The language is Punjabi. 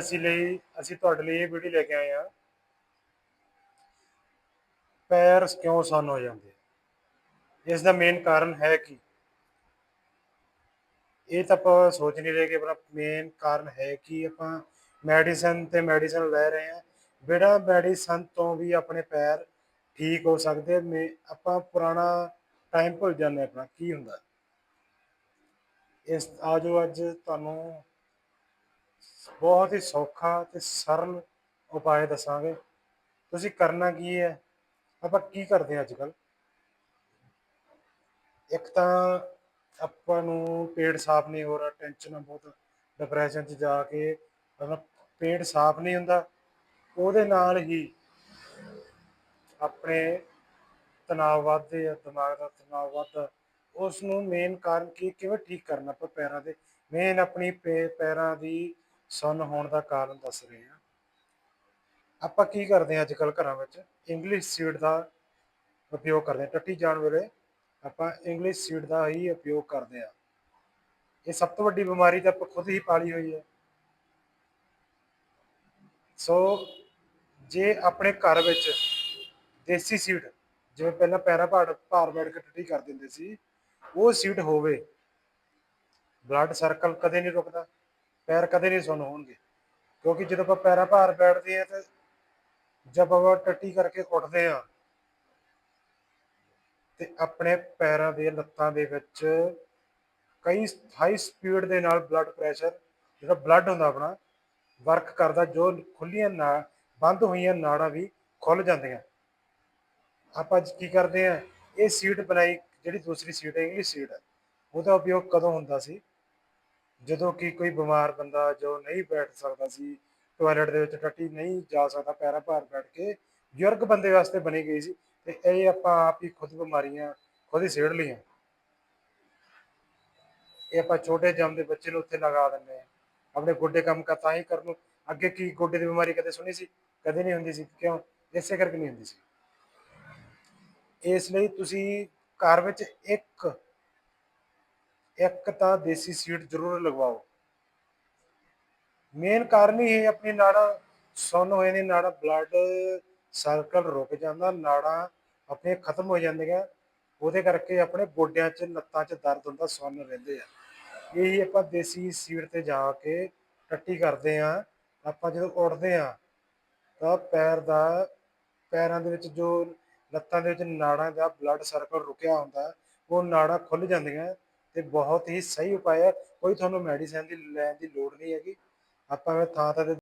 ਅਸੀਂ ਲਈ, ਅਸੀਂ ਤੁਹਾਡੇ ਲਈ ਇਹ ਵੀਡੀਓ ਲੈ ਕੇ ਆਏ ਆ ਪੈਰ ਕਿਉਂ ਸੁੰਨ ਹੋ ਜਾਂਦੇ। ਇਸ ਦਾ ਮੇਨ ਕਾਰਨ ਹੈ ਕੀ? ਇਹ ਤਾਂ ਆਪਾਂ ਸੋਚ ਨਹੀਂ ਰਹੇ ਕਿ ਆਪਣਾ ਮੇਨ ਕਾਰਨ ਹੈ ਕਿ? ਆਪਾਂ ਮੈਡੀਸਨ ਤੇ ਮੈਡੀਸਨ ਲੈ ਰਹੇ ਆ ਬਿਨਾਂ ਮੈਡੀਸਨ ਤੋਂ ਵੀ ਆਪਣੇ ਪੈਰ ਠੀਕ ਹੋ ਸਕਦੇ। ਮੇ, ਆਪਾਂ ਪੁਰਾਣਾ ਟਾਈਮ ਭੁੱਲ ਜਾਂਦੇ ਆਪਣਾ। ਕੀ ਹੁੰਦਾ? ਇਸ, ਆਜੋ ਅੱਜ ਤੁਹਾਨੂੰ ਬਹੁਤ ਹੀ ਸੌਖਾ ਤੇ ਸਰਲ ਉਪਾਅ ਦੱਸਾਂਗੇ। ਤੁਸੀਂ ਕਰਨਾ ਕੀ ਹੈ? ਆਪਾਂ ਕੀ ਕਰਦੇ ਹਾਂ ਅੱਜ ਕੱਲ ਇੱਕ ਤਾਂ ਆਪਾਂ ਨੂੰ ਪੇਟ ਸਾਫ਼ ਨਹੀਂ ਹੋ ਰਿਹਾ ਟੈਨਸ਼ਨ ਆ ਬਹੁਤ ਡਿਪਰੈਸ਼ਨ 'ਚ ਜਾ ਕੇ ਮਤਲਬ ਪੇਟ ਸਾਫ਼ ਨਹੀਂ ਹੁੰਦਾ। ਉਹਦੇ ਨਾਲ ਹੀ ਆਪਣੇ ਤਣਾਅ ਵੱਧਦੇ ਆ, ਦਿਮਾਗ ਦਾ ਤਣਾਅ ਵੱਧਦਾ। ਉਸ ਨੂੰ ਮੇਨ ਕਾਰਨ ਕੀ, ਕਿਵੇਂ ਠੀਕ ਕਰਨਾ ਆਪਾਂ ਪੈਰਾਂ ਦੇ? ਮੇਨ ਆਪਣੀ ਪੇ- ਪੈਰਾਂ ਦੀ ਸੁੰਨ ਹੋਣ ਦਾ ਕਾਰਨ ਦੱਸ ਰਹੇ ਹਾਂ। ਆਪਾਂ ਕੀ ਕਰਦੇ ਹਾਂ ਅੱਜ ਕੱਲ ਘਰਾਂ ਵਿੱਚ? ਇੰਗਲਿਸ਼ ਸੀਡ ਦਾ ਉਪਯੋਗ ਕਰਦੇ ਹਾਂ। ਟੱਟੀ ਜਾਣ ਵੇਲੇ ਆਪਾਂ ਇੰਗਲਿਸ਼ ਸੀਡ ਦਾ ਹੀ ਉਪਯੋਗ ਕਰਦੇ ਹਾਂ। ਇਹ ਸਭ ਤੋਂ ਵੱਡੀ ਬਿਮਾਰੀ ਤਾਂ ਆਪਾਂ ਖੁਦ ਹੀ ਪਾਲੀ ਹੋਈ ਹੈ। ਸੋ ਜੇ ਆਪਣੇ ਘਰ ਵਿੱਚ ਦੇਸੀ ਸੀਡ ਜਿਵੇਂ ਪਹਿਲਾਂ ਪੈਰਾਂ ਭਾਰ ਭਾਰ ਬੈਠ ਕੇ ਟੱਟੀ ਕਰ ਦਿੰਦੇ ਸੀ, ਉਹ ਸੀਡ ਹੋਵੇ ਬਲੱਡ ਸਰਕਲ ਕਦੇ ਨਹੀਂ ਰੁਕਦਾ। ਪੈਰ ਕਦੇ ਨਹੀਂ ਸੁੰਨ ਹੋਣਗੇ। ਕਿਉਂਕਿ ਜਦੋਂ ਆਪਾਂ ਪੈਰਾਂ ਭਾਰ ਬੈਠਦੇ ਆ ਤੇ ਜਦ ਆਪਾਂ ਟੱਟੀ ਕਰਕੇ ਉੱਠਦੇ ਆ ਤੇ ਆਪਣੇ ਪੈਰਾਂ ਦੇ ਲੱਤਾਂ ਦੇ ਵਿੱਚ ਕਈ ਹਾਈ ਸਪੀਡ ਦੇ ਨਾਲ ਬਲੱਡ ਪ੍ਰੈਸ਼ਰ ਜਿਹੜਾ ਬਲੱਡ ਹੁੰਦਾ ਆਪਣਾ ਵਰਕ ਕਰਦਾ, ਜੋ ਖੁੱਲੀਆਂ ਨਾ, ਬੰਦ ਹੋਈਆਂ ਨਾੜਾਂ ਵੀ ਖੁੱਲ ਜਾਂਦੀਆਂ। ਆਪਾਂ ਕੀ ਕਰਦੇ ਆ ਇਹ ਸੀਟ ਬਣਾਈ, ਜਿਹੜੀ ਦੂਸਰੀ ਸੀਟ ਹੈ ਇੰਗਲਿਸ਼ ਸੀਟ ਹੈ। ਉਹਦਾ ਉਪਯੋਗ ਕਦੋਂ ਹੁੰਦਾ ਸੀ? ਜਦੋਂ ਕਿ ਕੋਈ ਬਿਮਾਰ ਬੰਦਾ ਜੋ ਨਹੀਂ ਬੈਠ ਸਕਦਾ ਸੀ ਟਾਇਲਟ ਦੇ ਵਿੱਚ ਟੱਟੀ ਨਹੀਂ ਜਾ ਸਕਦਾ, ਪੈਰਾਂ ਭਾਰ ਬੈਠ ਕੇ ਬਜ਼ੁਰਗ ਬੰਦੇ ਵਾਸਤੇ ਬਣੀ ਗਈ ਸੀ ਤੇ ਇਹ ਆਪਾਂ ਆਪ ਹੀ ਖੁਦ ਬਿਮਾਰੀਆਂ, ਖੁਦ ਹੀ ਸੇੜ ਲਈਆਂ। ਇਹ ਆਪਾਂ ਛੋਟੇ ਜੰਮਦੇ ਬੱਚੇ ਨੂੰ ਉੱਥੇ ਲਗਾ ਦਿੰਦੇ ਆ ਆਪਣੇ ਗੋਡੇ ਕੰਮ ਕਰ, ਤਾਂ ਹੀ ਕਰਨ ਅੱਗੇ ਕੀ ਗੋਡੇ ਦੀ ਬਿਮਾਰੀ ਕਦੇ ਸੁਣੀ ਸੀ? ਕਦੇ ਨਹੀਂ ਹੁੰਦੀ ਸੀ। ਕਿਉਂ? ਇਸੇ ਕਰਕੇ ਨਹੀਂ ਹੁੰਦੀ ਸੀ। ਇਸ ਲਈ ਤੁਸੀਂ ਘਰ ਵਿੱਚ ਇੱਕ ਇੱਕ ਤਾਂ ਦੇਸੀ ਸੀਡ ਜ਼ਰੂਰ ਲਗਵਾਓ। ਮੇਨ ਕਾਰਨ ਹੀ ਇਹ ਆਪਣੀ ਨਾੜਾਂ ਸੁੰਨ ਹੋਏ ਨੇ, ਨਾੜਾਂ ਬਲੱਡ ਸਰਕਲ ਰੁਕ ਜਾਂਦਾ, ਨਾੜਾਂ ਆਪਣੇ ਖਤਮ ਹੋ ਜਾਂਦੀਆਂ, ਉਹਦੇ ਕਰਕੇ ਆਪਣੇ ਗੋਡਿਆਂ 'ਚ ਲੱਤਾਂ 'ਚ ਦਰਦ ਹੁੰਦਾ, ਸੁੰਨ ਰਹਿੰਦੇ ਆ। ਇਹੀ ਆਪਾਂ ਦੇਸੀ ਸੀਡ ਤੇ ਜਾ ਕੇ ਟੱਟੀ ਕਰਦੇ ਆ ਆਪਾਂ ਜਦੋਂ ਉੱਠਦੇ ਆ ਤਾਂ ਪੈਰ ਦਾ, ਪੈਰਾਂ ਦੇ ਵਿੱਚ ਜੋ ਲੱਤਾਂ ਦੇ ਵਿੱਚ ਨਾੜਾਂ ਦਾ ਬਲੱਡ ਸਰਕਲ ਰੁਕਿਆ ਹੁੰਦਾ, ਉਹ ਨਾੜਾਂ ਖੁੱਲ ਜਾਂਦੀਆਂ ਤੇ ਬਹੁਤ ਹੀ ਸਹੀ ਉਪਾਅ ਹੈ। ਕੋਈ ਤੁਹਾਨੂੰ ਮੈਡੀਸਨ ਦੀ ਲੈਣ ਦੀ ਲੋੜ ਨਹੀਂ ਹੈਗੀ। ਆਪਾਂ ਥਾਂ ਥਾਂ ਤੇ